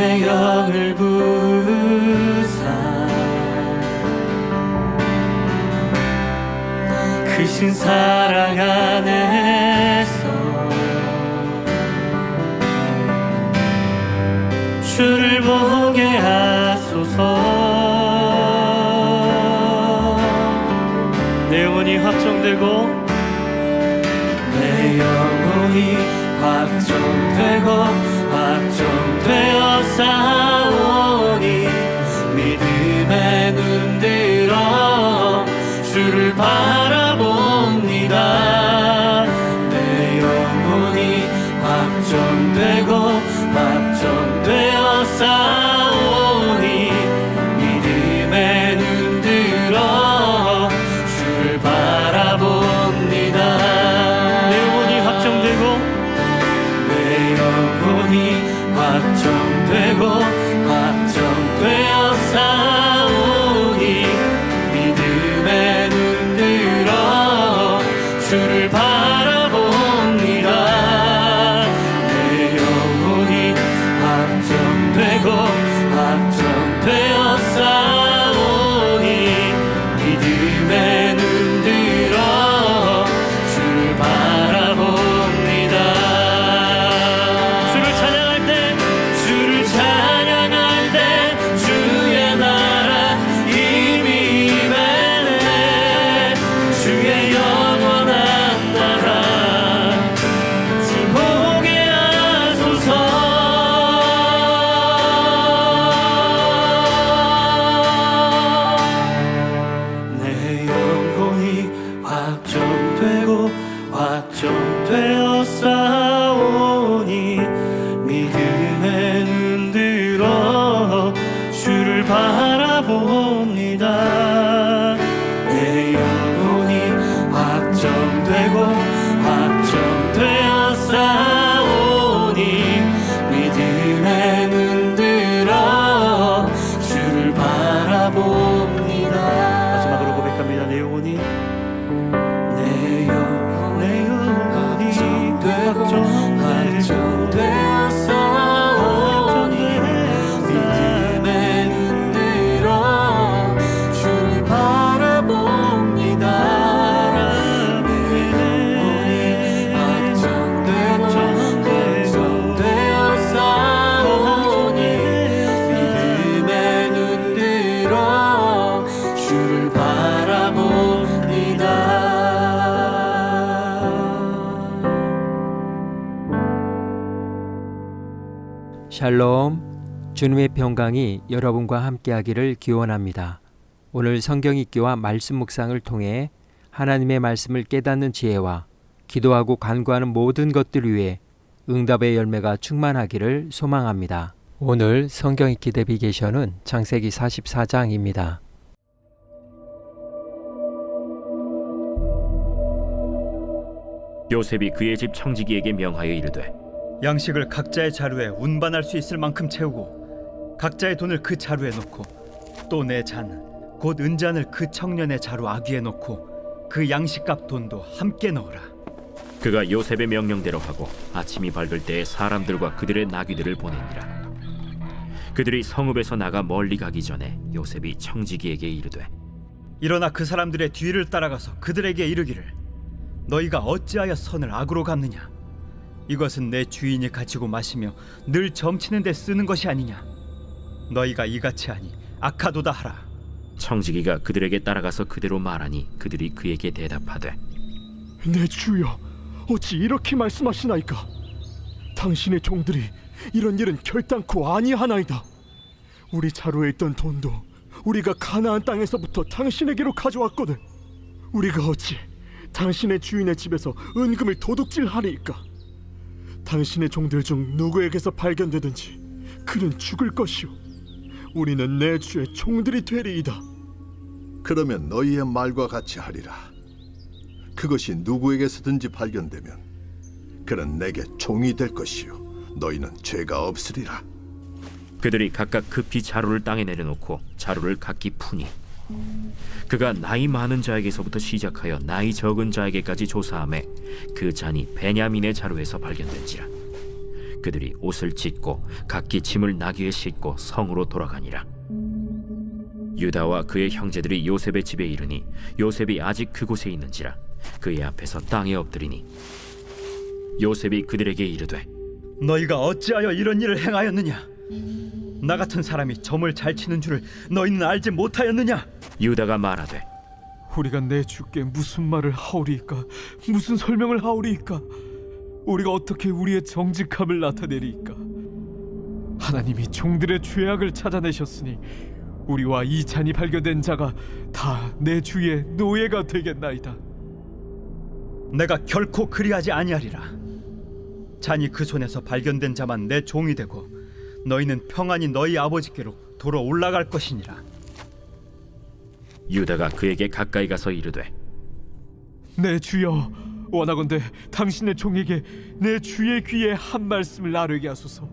주의 영을 부사. 크신 사랑 안에서 주를 보게 하소서. 내 영혼이 확정되고 내 영혼이 확정되고 바라봅니다 주님의 평강이 여러분과 함께하기를 기원합니다. 오늘 성경 읽기와 말씀 묵상을 통해 하나님의 말씀을 깨닫는 지혜와 기도하고 간구하는 모든 것들 위해 응답의 열매가 충만하기를 소망합니다. 오늘 성경 읽기 내비게이션은 창세기 44장입니다. 요셉이 그의 집 청지기에게 명하여 이르되 양식을 각자의 자루에 운반할 수 있을 만큼 채우고 각자의 돈을 그 자루에 놓고 또 내 잔 곧 은잔을 그 청년의 자루 아귀에 놓고 그 양식값 돈도 함께 넣으라. 그가 요셉의 명령대로 하고 아침이 밝을 때에 사람들과 그들의 나귀들을 보내니라. 그들이 성읍에서 나가 멀리 가기 전에 요셉이 청지기에게 이르되 일어나 그 사람들의 뒤를 따라가서 그들에게 이르기를 너희가 어찌하여 선을 악으로 갚느냐? 이것은 내 주인이 가지고 마시며 늘 점치는 데 쓰는 것이 아니냐 너희가 이같이 하니 악하도다 하라. 청지기가 그들에게 따라가서 그대로 말하니 그들이 그에게 대답하되 내 주여 어찌 이렇게 말씀하시나이까? 당신의 종들이 이런 일은 결단코 아니하나이다. 우리 자루에 있던 돈도 우리가 가나안 땅에서부터 당신에게로 가져왔거든. 우리가 어찌 당신의 주인의 집에서 은금을 도둑질하리이까? 당신의 종들 중 누구에게서 발견되든지 그는 죽을 것이요 우리는 내 주의 종들이 되리이다. 그러면 너희의 말과 같이 하리라. 그것이 누구에게서든지 발견되면 그는 내게 종이 될 것이요 너희는 죄가 없으리라. 그들이 각각 급히 자루를 땅에 내려놓고 자루를 각기 푸니 그가 나이 많은 자에게서부터 시작하여 나이 적은 자에게까지 조사함에 그 잔이 베냐민의 자루에서 발견된지라 그들이 옷을 찢고 각기 짐을 나귀에 싣고 성으로 돌아가니라 유다와 그의 형제들이 요셉의 집에 이르니 요셉이 아직 그곳에 있는지라 그의 앞에서 땅에 엎드리니 요셉이 그들에게 이르되 너희가 어찌하여 이런 일을 행하였느냐? 나 같은 사람이 점을 잘 치는 줄을 너희는 알지 못하였느냐? 유다가 말하되 우리가 내 주께 무슨 말을 하오리이까? 무슨 설명을 하오리이까? 우리가 어떻게 우리의 정직함을 나타내리이까? 하나님이 종들의 죄악을 찾아내셨으니 우리와 이 잔이 발견된 자가 다 내 주의 노예가 되겠나이다. 내가 결코 그리하지 아니하리라. 잔이 그 손에서 발견된 자만 내 종이 되고 너희는 평안히 너희 아버지께로 돌아 올라갈 것이니라. 유다가 그에게 가까이 가서 이르되 내 주여 원하건대 당신의 종에게 내 주의 귀에 한 말씀을 나르게 하소서.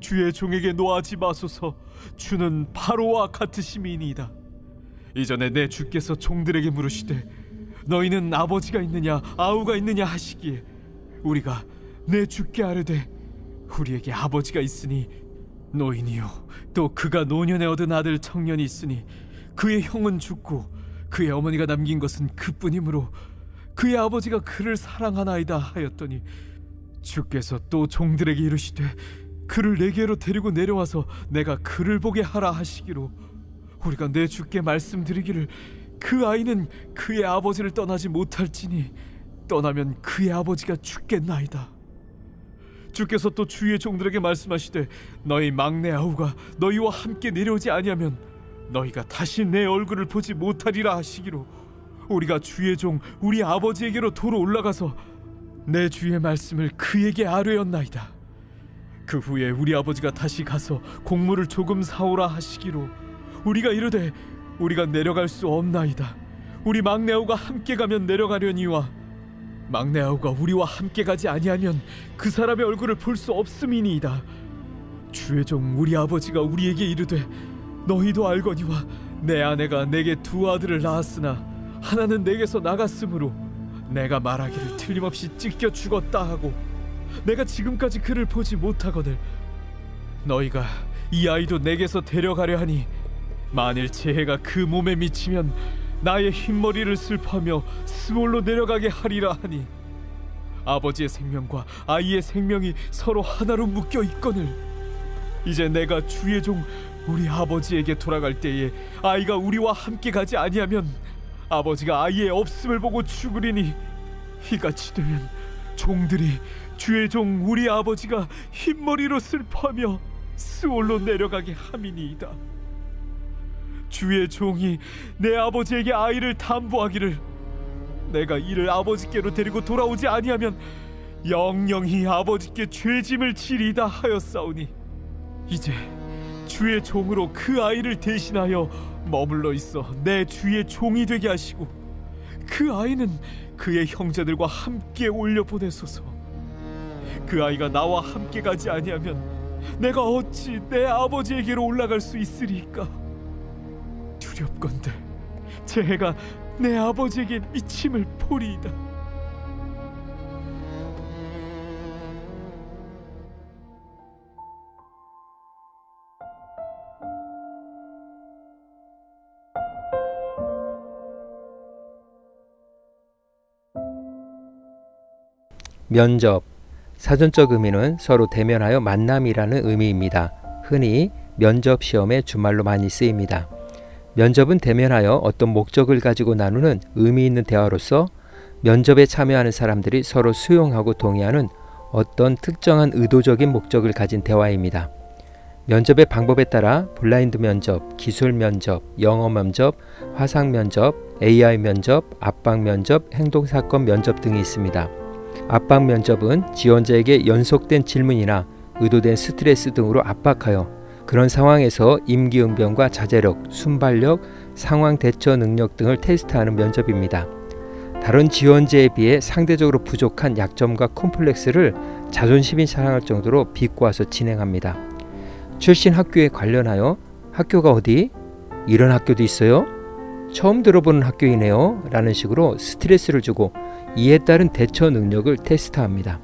주의 종에게 노하지 마소서. 주는 바로와 같으심이니이다. 이전에 내 주께서 종들에게 물으시되 너희는 아버지가 있느냐 아우가 있느냐 하시기에 우리가 내 주께 아뢰되 우리에게 아버지가 있으니 노인이요 또 그가 노년에 얻은 아들 청년이 있으니 그의 형은 죽고 그의 어머니가 남긴 것은 그뿐이므로 그의 아버지가 그를 사랑하나이다 하였더니 주께서 또 종들에게 이르시되 그를 내게로 데리고 내려와서 내가 그를 보게 하라 하시기로 우리가 내 주께 말씀드리기를 그 아이는 그의 아버지를 떠나지 못할지니 떠나면 그의 아버지가 죽겠나이다. 주께서 또 주의 종들에게 말씀하시되 너희 막내 아우가 너희와 함께 내려오지 아니하면 너희가 다시 내 얼굴을 보지 못하리라 하시기로 우리가 주의 종 우리 아버지에게로 도로 올라가서 내 주의 말씀을 그에게 아뢰었나이다. 그 후에 우리 아버지가 다시 가서 곡물을 조금 사오라 하시기로 우리가 이르되 우리가 내려갈 수 없나이다. 우리 막내 아우가 함께 가면 내려가려니와 막내 아우가 우리와 함께 가지 아니하면 그 사람의 얼굴을 볼 수 없음이니이다. 주의 종 우리 아버지가 우리에게 이르되 너희도 알거니와 내 아내가 내게 두 아들을 낳았으나 하나는 내게서 나갔으므로 내가 말하기를 틀림없이 찢겨 죽었다 하고 내가 지금까지 그를 보지 못하거늘 너희가 이 아이도 내게서 데려가려 하니 만일 재해가 그 몸에 미치면 나의 흰머리를 슬퍼하며 스몰로 내려가게 하리라 하니 아버지의 생명과 아이의 생명이 서로 하나로 묶여 있거늘 이제 내가 주의 종 우리 아버지에게 돌아갈 때에 아이가 우리와 함께 가지 아니하면 아버지가 아이의 없음을 보고 죽으리니 이같이 되면 종들이 주의 종 우리 아버지가 흰머리로 슬퍼하며 스올로 내려가게 함이니이다. 주의 종이 내 아버지에게 아이를 담보하기를 내가 이를 아버지께로 데리고 돌아오지 아니하면 영영히 아버지께 죄짐을 지리다 하였사오니 이제 주의 종으로 그 아이를 대신하여 머물러 있어 내 주의 종이 되게 하시고 그 아이는 그의 형제들과 함께 올려 보내소서. 그 아이가 나와 함께 가지 아니하면 내가 어찌 내 아버지에게로 올라갈 수 있으리까? 두렵건대 제 해가 내 아버지에게 미침을 보리이다. 면접 사전적 의미는 서로 대면하여 만남이라는 의미입니다. 흔히 면접 시험에 주말로 많이 쓰입니다. 면접은 대면하여 어떤 목적을 가지고 나누는 의미 있는 대화로서 면접에 참여하는 사람들이 서로 수용하고 동의하는 어떤 특정한 의도적인 목적을 가진 대화입니다. 면접의 방법에 따라 블라인드 면접, 기술 면접, 영어 면접, 화상 면접, AI 면접, 압박 면접, 행동 사건 면접 등이 있습니다. 압박 면접은 지원자에게 연속된 질문이나 의도된 스트레스 등으로 압박하여 그런 상황에서 임기응변과 자제력, 순발력, 상황 대처 능력 등을 테스트하는 면접입니다. 다른 지원자에 비해 상대적으로 부족한 약점과 콤플렉스를 자존심이 상할 정도로 비꼬아서 진행합니다. 출신 학교에 관련하여 학교가 어디? 이런 학교도 있어요? 처음 들어보는 학교이네요. 라는 식으로 스트레스를 주고 이에 따른 대처 능력을 테스트합니다.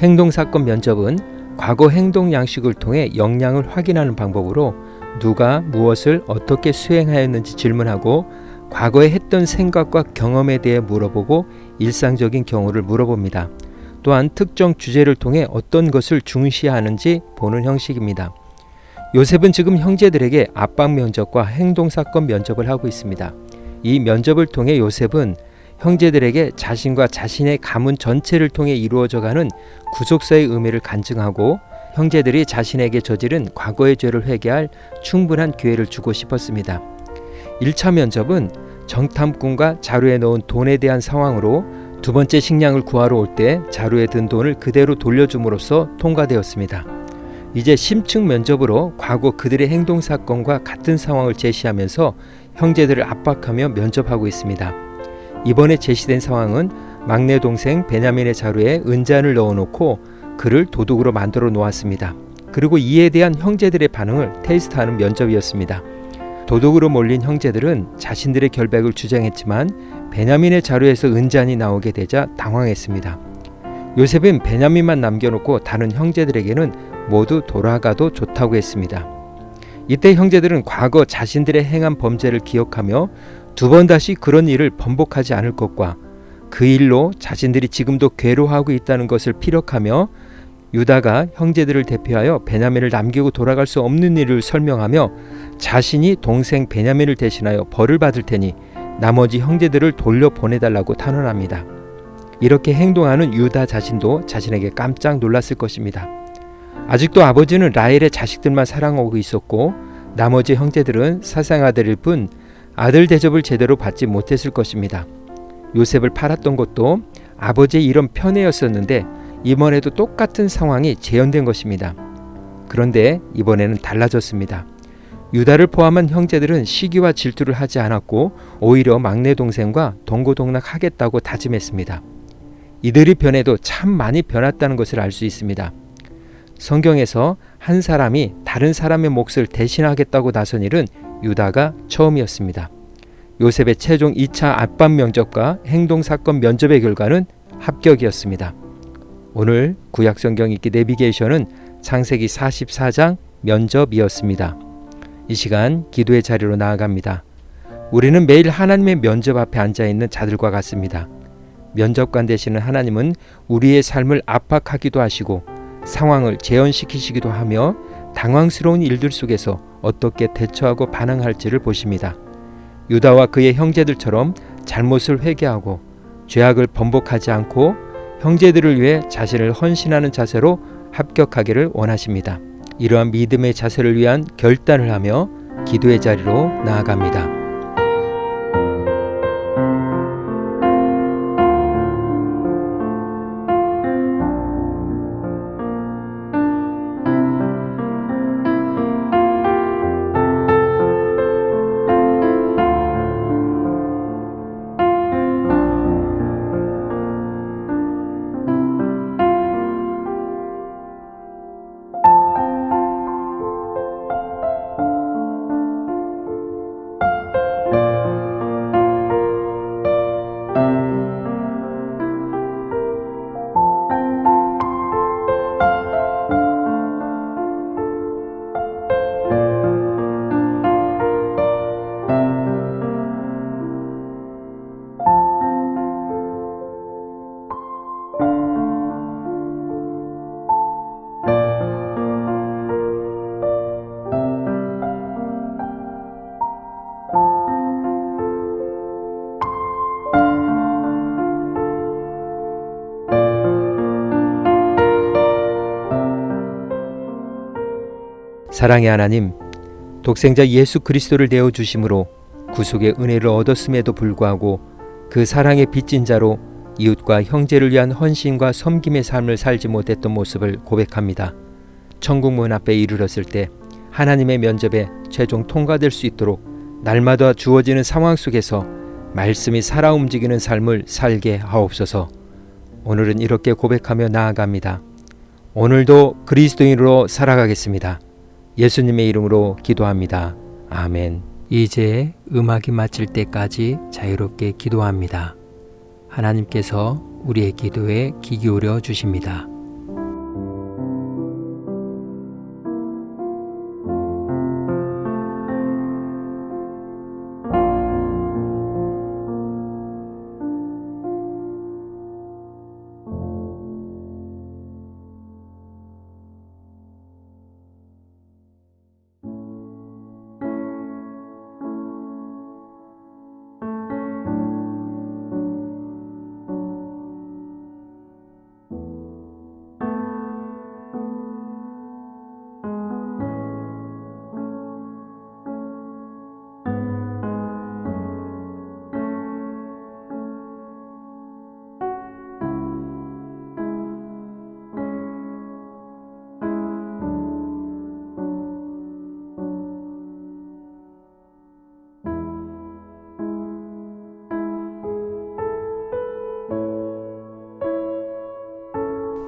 행동사건 면접은 과거 행동 양식을 통해 역량을 확인하는 방법으로 누가 무엇을 어떻게 수행하였는지 질문하고 과거에 했던 생각과 경험에 대해 물어보고 일상적인 경우를 물어봅니다. 또한 특정 주제를 통해 어떤 것을 중시하는지 보는 형식입니다. 요셉은 지금 형제들에게 압박 면접과 행동 사건 면접을 하고 있습니다. 이 면접을 통해 요셉은 형제들에게 자신과 자신의 가문 전체를 통해 이루어져 가는 구속사의 의미를 간증하고 형제들이 자신에게 저지른 과거의 죄를 회개할 충분한 기회를 주고 싶었습니다. 1차 면접은 정탐꾼과 자루에 넣은 돈에 대한 상황으로 두 번째 식량을 구하러 올 때 자루에 든 돈을 그대로 돌려줌으로써 통과되었습니다. 이제 심층 면접으로 과거 그들의 행동 사건과 같은 상황을 제시하면서 형제들을 압박하며 면접하고 있습니다. 이번에 제시된 상황은 막내 동생 베냐민의 자루에 은잔을 넣어놓고 그를 도둑으로 만들어 놓았습니다. 그리고 이에 대한 형제들의 반응을 테스트하는 면접이었습니다. 도둑으로 몰린 형제들은 자신들의 결백을 주장했지만 베냐민의 자루에서 은잔이 나오게 되자 당황했습니다. 요셉은 베냐민만 남겨놓고 다른 형제들에게는 모두 돌아가도 좋다고 했습니다. 이때 형제들은 과거 자신들의 행한 범죄를 기억하며 두 번 다시 그런 일을 번복하지 않을 것과 그 일로 자신들이 지금도 괴로워하고 있다는 것을 피력하며 유다가 형제들을 대표하여 베냐민을 남기고 돌아갈 수 없는 일을 설명하며 자신이 동생 베냐민을 대신하여 벌을 받을 테니 나머지 형제들을 돌려 보내달라고 탄원합니다. 이렇게 행동하는 유다 자신도 자신에게 깜짝 놀랐을 것입니다. 아직도 아버지는 라헬의 자식들만 사랑하고 있었고 나머지 형제들은 사생아들일 뿐 아들 대접을 제대로 받지 못했을 것입니다. 요셉을 팔았던 것도 아버지의 이런 편애였었는데 이번에도 똑같은 상황이 재현된 것입니다. 그런데 이번에는 달라졌습니다. 유다를 포함한 형제들은 시기와 질투를 하지 않았고 오히려 막내 동생과 동고동락 하겠다고 다짐했습니다. 이들이 변해도 참 많이 변했다는 것을 알 수 있습니다. 성경에서 한 사람이 다른 사람의 몫을 대신하겠다고 나선 일은 유다가 처음이었습니다. 요셉의 최종 2차 압박 면접과 행동 사건 면접의 결과는 합격이었습니다. 오늘 구약 성경 읽기 내비게이션은 창세기 44장 면접이었습니다. 이 시간 기도의 자리로 나아갑니다. 우리는 매일 하나님의 면접 앞에 앉아 있는 자들과 같습니다. 면접관 되시는 하나님은 우리의 삶을 압박하기도 하시고 상황을 재현시키시기도 하며 당황스러운 일들 속에서 어떻게 대처하고 반응할지를 보십니다. 유다와 그의 형제들처럼 잘못을 회개하고 죄악을 번복하지 않고 형제들을 위해 자신을 헌신하는 자세로 합격하기를 원하십니다. 이러한 믿음의 자세를 위한 결단을 하며 기도의 자리로 나아갑니다. 사랑의 하나님, 독생자 예수 그리스도를 내어 주심으로 구속의 은혜를 얻었음에도 불구하고 그 사랑의 빚진 자로 이웃과 형제를 위한 헌신과 섬김의 삶을 살지 못했던 모습을 고백합니다. 천국 문 앞에 이르렀을 때 하나님의 면접에 최종 통과될 수 있도록 날마다 주어지는 상황 속에서 말씀이 살아 움직이는 삶을 살게 하옵소서. 오늘은 이렇게 고백하며 나아갑니다. 오늘도 그리스도인으로 살아가겠습니다. 예수님의 이름으로 기도합니다. 아멘. 이제 음악이 마칠 때까지 자유롭게 기도합니다. 하나님께서 우리의 기도에 귀 기울여 주십니다.